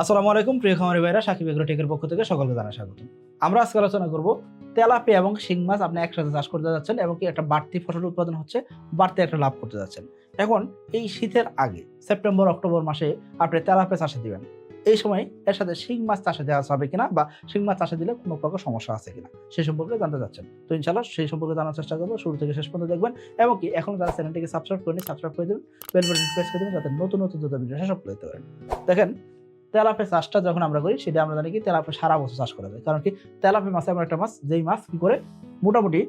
আসসালামু আলাইকুম, প্রিয় খামারি ভাইরা, সাকিব এগ্রো টেকের পক্ষ থেকে সকলকে জানা স্বাগত। আমরা আজকে আলোচনা করব তেলাপিয়া এবং শিং মাছ আপনি একসাথে চাষ করতে যাচ্ছেন এবং কি একটা বাড়তি ফসল উৎপাদন হচ্ছে, বাড়তি একটা লাভ করতে যাচ্ছেন। এখন এই শীতের আগে, সেপ্টেম্বর, অক্টোবর মাসে আপনি তেলাপিয়া চাষে দিবেন। এই সময় এর সাথে শিং মাছ চাষে দেওয়া যাবে কিনা বা শিং মাছ চাষে দিলে কোনো প্রকার সমস্যা আছে কিনা সেই সম্পর্কে জানতে চাচ্ছেন তো ইনশাল্লাহ সেই সম্পর্কে জানার চেষ্টা করব, শুরু থেকে শেষ পর্যন্ত দেখবেন এবং কি এখন যারা চ্যানেলটিকে সাবস্ক্রাইব করেনি সাবস্ক্রাইব করে দেবেন বেল বাটন প্রেস করে দেবেন, যাতে নতুন নতুন যত ভিডিও সব পেতে পারেন। দেখেন তেলাপে চাষটা যখন আমরা করি, সেটা আমরা জানি কি তেলাপে সারা বছর চাষ করা যায়। কারণ কি, তেলাপে মাছ এমন একটা মাছ, যেই মাছ কি করে, মোটামুটি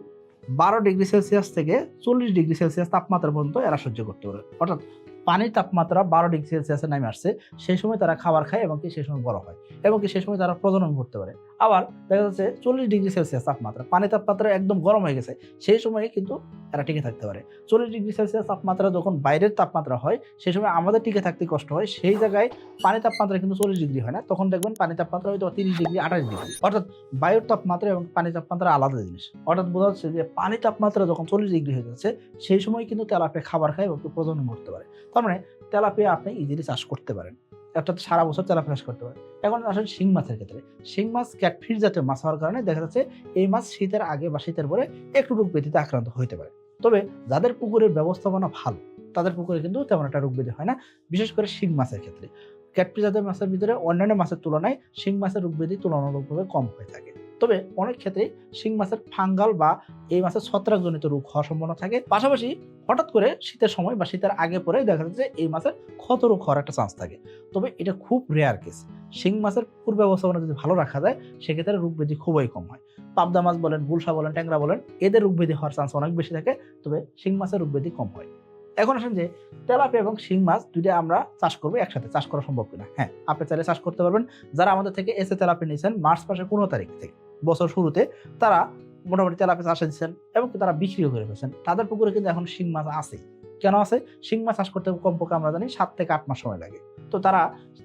বারো ডিগ্রি সেলসিয়াস থেকে চল্লিশ ডিগ্রি সেলসিয়াস তাপমাত্রা পর্যন্ত এরা সহ্য করতে পারে। অর্থাৎ পানির তাপমাত্রা বারো ডিগ্রি সেলসিয়াসে নামে আসছে, সেই সময় তারা খাবার খায় এবং কি সেই সময় বড় হয়, এবং কি সেই সময় তারা প্রজনন করতে পারে। আবার দেখা যাচ্ছে চল্লিশ ডিগ্রি সেলসিয়াস তাপমাত্রা পানি তাপমাত্রা একদম গরম হয়ে গেছে, সেই সময় কিন্তু তারা টিকে থাকতে পারে। চল্লিশ ডিগ্রি সেলসিয়াস তাপমাত্রা যখন বাইরের তাপমাত্রা হয়, সেই সময় আমাদের টিকে থাকতে কষ্ট হয়, সেই জায়গায় পানি তাপমাত্রা কিন্তু চল্লিশ ডিগ্রি হয় না, তখন দেখবেন পানি তাপমাত্রা হয়তো তিরিশ ডিগ্রি, আঠাশ ডিগ্রি, অর্থাৎ বায়ুর তাপমাত্রা এবং পানি তাপমাত্রা আলাদা জিনিস। অর্থাৎ বোঝা যাচ্ছে যে পানি তাপমাত্রা যখন চল্লিশ ডিগ্রি হয়ে যাচ্ছে, সেই সময় কিন্তু তেলাপিয়া খাবার খায় এবং প্রজনন করতে পারে। তার মানে তেলাপিয়া আপনি ইজিলি চাষ করতে পারেন। অর্থাৎ সারা বছর তেলাপিয়া চাষ করতে পারেন। এখন আসেন শিং মাছের ক্ষেত্রে। শিং মাছ ক্যাটফিশ জাতীয় মাছ হওয়ার কারণে দেখা যাচ্ছে এই মাছ শীতের আগে বা শীতের পরে একটু রোগ ব্যাধিতে আক্রান্ত হইতে পারে। তবে যাদের পুকুরের ব্যবস্থাপনা ভালো, তাদের পুকুরে কিন্তু তেমন একটা রোগ ব্যাধি হয় না। বিশেষ করে শিং মাছের ক্ষেত্রে। ক্যাটফিশ জাতীয় মাছের ভিতরে অন্যান্য মাছের তুলনায় শিং মাছের রোগ ব্যাধি তুলনামূলকভাবে কম হয়ে থাকে। তবে অনেক ক্ষেত্রেই শিং মাছের ফাঙ্গাল বা এই মাছের ছত্রাকজনিত রোগ হওয়ার সম্ভাবনা থাকে। পাশাপাশি হঠাৎ করে শীতের সময় বা শীতের আগে পরে দেখা যাচ্ছে যে এই মাছের ক্ষত রোগ হওয়ার একটা চান্স থাকে। তবে এটা খুব রেয়ার কেস শিং মাছের পূর্ব ব্যবস্থাপনা যদি ভালো রাখা যায়, সেক্ষেত্রে রোগ ব্যাধি খুবই কম হয়। পাবদা মাছ বলেন গুলশা বলেন, ট্যাংরা বলেন, এদের রোগ ব্যাধি হওয়ার চান্স অনেক বেশি থাকে, তবে শিং মাছের রোগ ব্যাধি কম হয়। এখন আসেন যে তেলাপিয়া এবং শিং মাছ দুইটা আমরা চাষ করব একসাথে। চাষ করা সম্ভব কিনা? হ্যাঁ আপনি চাইলে চাষ করতে পারবেন। যারা আমাদের থেকে এসে তেলাপি নিয়েছেন, মার্চ মাসের পনেরো তারিখ থেকে। বছর শুরুতে তারা মোটামুটি তেলাপি চাষে দিচ্ছেন এবং তারা বিক্রিও করে ফেলছেন। তাদের পুকুরে কিন্তু এখন শিং মাছ আছে। কেন আছে? শিং মাছ চাষ করতে কমপক্ষে আমরা জানি সাত থেকে আট মাস সময় লাগে। তো তারা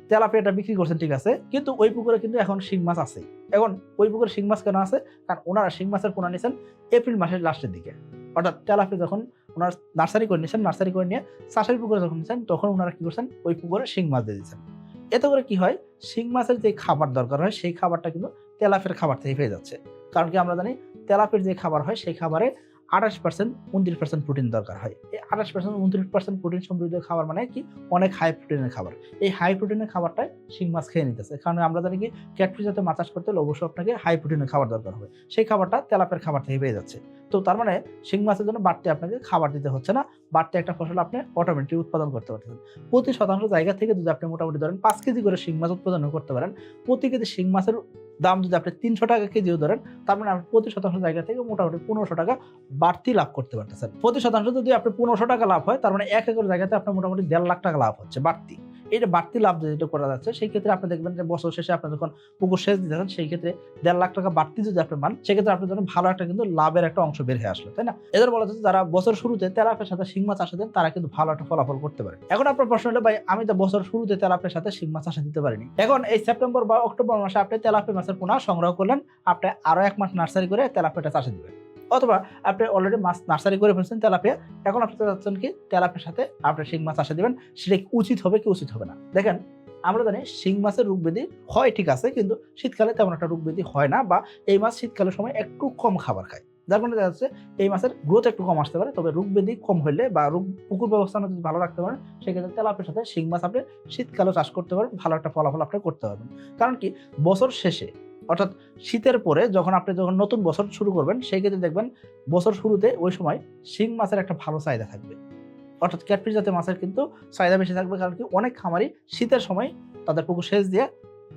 তেলাপিয়াটা বিক্রি করছেন, ঠিক আছে, কিন্তু ওই পুকুরে কিন্তু এখন শিং মাছ আছে। এখন ওই পুকুরে শিং মাছ কেন আছে? কারণ ওনারা শিং মাছের পোনা নিয়েছেন এপ্রিল মাসের লাস্টের দিকে। অর্থাৎ তেলাপি যখন ওনার নার্সারি করে নিয়েছেন, নার্সারি করে নিয়ে চাষের পুকুরে যখন নিয়েছেন, তখন ওনারা কি করছেন? ওই পুকুরে শিং মাছ দিয়ে দিয়েছেন। এতে করে কি হয়? শিং মাছের যে খাবার দরকার হয়, সেই খাবারটা কিন্তু তেলাপের খাবার থেকে পেয়ে যাচ্ছে। কারণ কি আমরা জানি তেলাপের যে খাবার হয়, সেই খাবারে আঠাশ পার্সেন্ট উনত্রিশ পার্সেন্ট প্রোটিন দরকার হয়। এই আঠাশ পার্সেন্ট উনত্রিশ পার্সেন্ট প্রোটিন সমৃদ্ধ খাবার মানে কি? অনেক হাই প্রোটিনের খাবার। এই হাই প্রোটিনের খাবারটাই শিং মাছ খেয়ে নিতেছে। কারণ আমরা জানি কি ক্যাটফিস যাতে মাছ চাষ করতে হলে অবশ্যই আপনাকে হাই প্রোটিনের খাবার দরকার হবে। সেই খাবারটা তেলাপের খাবার থেকে পেয়ে যাচ্ছে। তো তার মানে শিং মাছের জন্য বাড়তি আপনাকে খাবার দিতে হচ্ছে না। বাড়তি একটা ফসল আপনি অটোমেটিক উৎপাদন করতে পারতেছেন। প্রতি শতাংশ জায়গা থেকে যদি আপনি মোটামুটি ধরেন পাঁচ কেজি করে শিং মাছ উৎপাদন করতে পারেন, প্রতি কেজি শিং মাছের দাম যদি আপনি তিনশো টাকা কেজিও ধরেন, তার মানে আপনি প্রতি শতাংশ জায়গা থেকে মোটামুটি পনেরোশো টাকা বাড়তি লাভ করতে পারতেছেন। প্রতি শতাংশ যদি আপনি পনেরোশো টাকা লাভ হয়, তার মানে এক একর জায়গাতে আপনার মোটামুটি দেড় লাখ টাকা লাভ হচ্ছে বাড়তি। যে বাড়তি লাভ যেটা করা যাচ্ছে, সেই ক্ষেত্রে আপনি দেখবেন যে বছর শেষে আপনি যখন পুকুর সেচ দিতেছেন সেই ক্ষেত্রে দেড় লাখ টাকা বাড়তি যদি আপনি মান সেক্ষেত্রে আপনার জন্য ভালো একটা কিন্তু লাভের একটা অংশ বের হয়ে আসলো, তাই না? এদের বলা যাচ্ছে যারা বছর শুরুতে তেলাপের সাথে মাছ চাষে দেন, তারা কিন্তু ভালো একটা ফলাফল করতে পারে। এখন আপনার প্রশ্ন হলো, ভাই, আমি তো বছর শুরুতে তেলাপের সাথে মাছ চাষে দিতে পারিনি। এখন এই সেপ্টেম্বর বা অক্টোবর মাসে আপনি তেলাপি মাছের পোনা সংগ্রহ করলেন, আপনি আরও এক মাস নার্সারি করে তেলাপিয়াটা চাষে দিবেন। অথবা আপনি অলরেডি মাছ নার্সারি করে ফেলছেন তেলাপিয়া, এখন আপনি চাচ্ছেন কি তেলাপিয়ার সাথে আপনি শিং মাছ চাষে দিবেন, সেটা উচিত হবে কি উচিত হবে না। দেখেন, আমরা জানি শিং মাছের রোগ ব্যাধি হয় ঠিক আছে, কিন্তু শীতকালে তেমন একটা রোগ ব্যাধি হয় না বা এই মাছ শীতকালের সময় একটু কম খাবার খায়। যার কারণে দেখা যাচ্ছে এই মাছের গ্রোথ একটু কম আসতে পারে, তবে রোগ ব্যাধি কম হলে বা রোগ, পুকুর ব্যবস্থাপনা যদি ভালো রাখতে পারেন, সেক্ষেত্রে তেলাপের সাথে শিং মাছ আপনি শীতকালেও চাষ করতে পারেন ভালো একটা ফলাফল আপনি করতে পারবেন। কারণ কি, বছর শেষে অর্থাৎ শীতের পরে যখন আপনি যখন নতুন বছর শুরু করবেন, সেই ক্ষেত্রে দেখবেন বছর শুরুতে ওই সময় শিং মাছের একটা ভালো চাহিদা থাকবে। অর্থাৎ ক্যাটফিশ জাতীয় মাছের কিন্তু চাহিদা বেশি থাকবে কারণ কি অনেক খামারি শীতের সময় তাদের পুকুর সেচ দিয়ে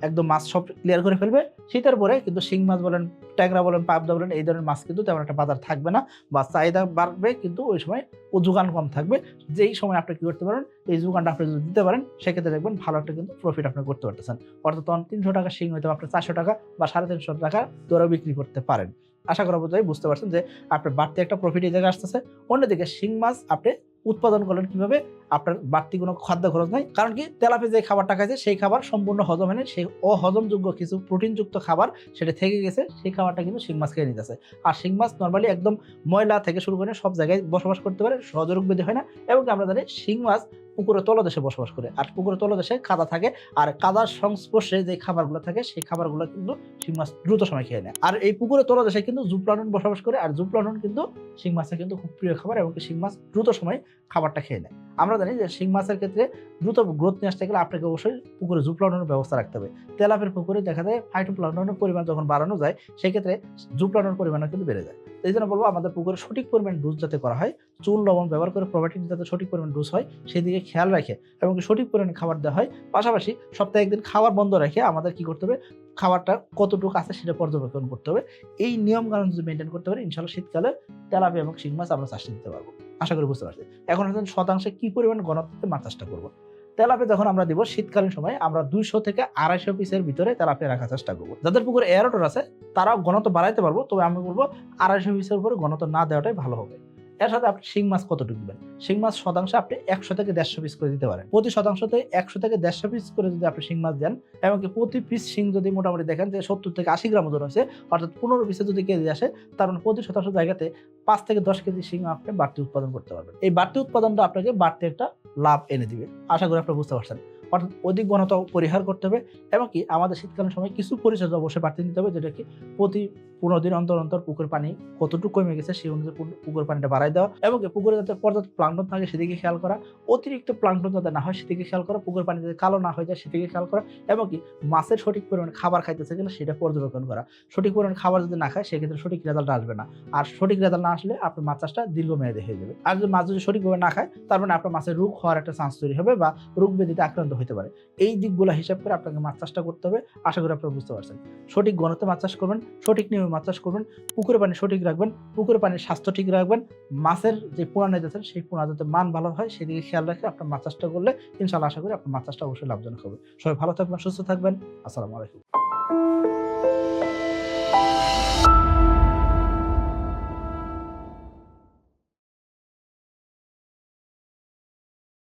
একদম মাছ সব ক্লিয়ার করে ফেলবে। শীতের পরে কিন্তু শিং মাছ বলেন, ট্যাংরা বলেন পাবদা বলেন, এই ধরনের মাছ কিন্তু তেমন একটা বাজার থাকবে না বা চাহিদা বাড়বে কিন্তু ওই সময় ও যোগান কম থাকবে। যেই সময় আপনি কি করতে পারেন, এই যোগানটা আপনি যদি দিতে পারেন, সেক্ষেত্রে দেখবেন ভালো একটা কিন্তু প্রফিট আপনি করতে পারতেছেন। অর্থাৎ তিনশো টাকা শিং হয়তো আপনি চারশো টাকা বা সাড়ে তিনশো টাকা দরে বিক্রি করতে পারেন। আশা করা বোধহয় বুঝতে পারছেন যে আপনার বাড়তি একটা প্রফিট এই জায়গায় আসতেছে। অন্যদিকে শিং মাছ আপনি উৎপাদন করলেন কীভাবে? আপনার বাড়তি কোনো খাদ্য খরচ নাই। কারণ কি? তেলাপে যে খাবারটা খাইছে সেই খাবার সম্পূর্ণ হজম হয়নি সেই অহজমযোগ্য কিছু প্রোটিনযুক্ত খাবার সেটা থেকে গেছে, সেই খাবারটা কিন্তু শিং মাছ খেয়ে নিতেছে। আর শিং মাছ নর্মালি একদম ময়লা থেকে শুরু করে সব জায়গায় বসবাস করতে পারে সহজরোগ ব্যাধি হয় না, এবং আমরা জানি শিং মাছ পুকুরের তলদেশে বসবাস করে। আর পুকুরের তলদেশে কাদা থাকে, আর কাদার সংস্পর্শে যে খাবারগুলো থাকে, সেই খাবারগুলো কিন্তু শিং মাছ দ্রুত সময় খেয়ে নেয়। আর এই পুকুরের তলদেশে কিন্তু জুপ্লানন বসবাস করে, আর জুপ্লানন কিন্তু শিং মাছের কিন্তু খুব প্রিয় খাবার এবং শিং মাছ দ্রুত সময় খাবারটা খেয়ে নেয়। আমরা জানি যে শিং মাছের ক্ষেত্রে দ্রুত গ্রোথ নিয়ে আসতে গেলে আপনাকে অবশ্যই পুকুরে জুপ্লাননের ব্যবস্থা রাখতে হবে। তেলাপের পুকুরে দেখা যায় ফাইটোপ্লাননের পরিমাণ যখন বাড়ানো যায়, সেক্ষেত্রে জুপ্লাননের পরিমাণও কিন্তু বেড়ে যায়। এই জন্য বলব আমাদের পুকুরে সঠিক পরিমাণ ডোজ যাতে করা হয় চুন লবণ ব্যবহার করে প্রোবায়োটিক যাতে সঠিক পরিমাণ ডোজ হয়, সেদিকে খেয়াল রাখে এবং সঠিক পরিমাণে খাবার দেওয়া হয়। পাশাপাশি সপ্তাহে একদিন খাবার বন্ধ রেখে আমাদের কি করতে হবে? খাবারটা কতটুকু আছে সেটা পর্যবেক্ষণ করতে হবে। এই নিয়ম কানুন যদি মেনটেন করতে পারি ইনশাল্লাহ শীতকালে তেলাপি এবং শিং মাছ আমরা চাষে দিতে পারব। আশা করি বুঝতে পারছি এখন হচ্ছে শতাংশে কি পরিমাণ ঘনত্বে মাছ চাষটা করব? তেলাপে যখন আমরা দিব, শীতকালীন সময় আমরা দুইশো থেকে আড়াইশো পিসের ভিতরে তেলাপে রাখার চেষ্টা করব। যাদের পুকুরে এয়ারোটর আছে, তারাও ঘনত্ব বাড়াইতে পারব, তবে আমি বলব আড়াইশো পিসের উপরে ঘনত্ব না দেওয়াটাই ভালো হবে। এর সাথে আপনি শিং মাছ কতটুকু দিবেন? শিং মাছ শতাংশে আপনি একশো থেকে দেড়শো পিস করে দিতে পারেন। প্রতি শতাংশতে একশো থেকে দেড়শো পিস করে যদি আপনি শিং মাছ দেন, এমনকি প্রতি পিস শিং যদি মোটামুটি দেখেন যে সত্তর থেকে আশি গ্রাম ওজন হয়েছে, অর্থাৎ পনেরো পিসে যদি কেজি আসে, তার মানে প্রতি শতাংশ জায়গাতে পাঁচ থেকে দশ কেজি শিং আপনি বাড়তি উৎপাদন করতে পারবেন। এই বাড়তি উৎপাদনটা আপনাকে বাড়তি একটা লাভ এনে দিবে। আশা করি আপনি বুঝতে পারছেন। অর্থাৎ অধিক ঘনতা পরিহার করতে হবে এবং কি আমাদের শীতকালীন সময় কিছু পরিচর্যা অবশ্যই বাড়তি নিতে হবে, যেটা কি প্রতি পনেরো দিন অন্তর অন্তর পুকুর পানি কতটুকু কমে গেছে সেই অনুযায়ী পুকুর- পানিটা বাড়াই দেওয়া এবং পুকুরে যাতে পর্যাপ্ত প্লাঙ্কটন থাকে সেদিকে খেয়াল করা, অতিরিক্ত প্লাঙ্কটন যাতে না হয় সেদিকে খেয়াল করা পুকুর পানি যাতে কালো না হয়ে যায় সেদিকে খেয়াল করা এবং কি মাছের সঠিক পরিমাণে খাবার খাইতেছে কিনা সেটা পর্যবেক্ষণ করা। সঠিক পরিমাণে খাবার যদি না খায় সেক্ষেত্রে সঠিক রেজাল্ট আসবে না। আর সঠিক রেজাল্ট না আসলে আপনার মাছ চাষটা দীর্ঘমেয়াদী হয়ে যাবে। আর যদি মাছ যদি সঠিকভাবে না খায় তার মানে আপনার মাছের রোগ হওয়ার একটা চান্স তৈরি হবে বা রোগ ব্যাধিতে আক্রান্ত হতে পারে। এই দিকগুলো হিসাব করে আপনাকে মাছ চাষটা করতে হবে। আশা করি আপনারা বুঝতে পারছেন। সঠিক গণতে মাছ চাষ করবেন, সঠিক নিয়মে মাছ চাষ করবেন, পুকুরের পানি সঠিক রাখবেন, পুকুরের পানির স্বাস্থ্য ঠিক রাখবেন, মাছের যে পোনা যাচ্ছেন সেই পোনা যাতে মান ভালো হয়, সেদিকে খেয়াল রাখে আপনার মাছ চাষটা করলে ইনশাল্লাহ আশা করি আপনার মাছ চাষটা অবশ্যই লাভজনক হবে। সবাই ভালো থাকবেন, সুস্থ থাকবেন। আসসালামু আলাইকুম।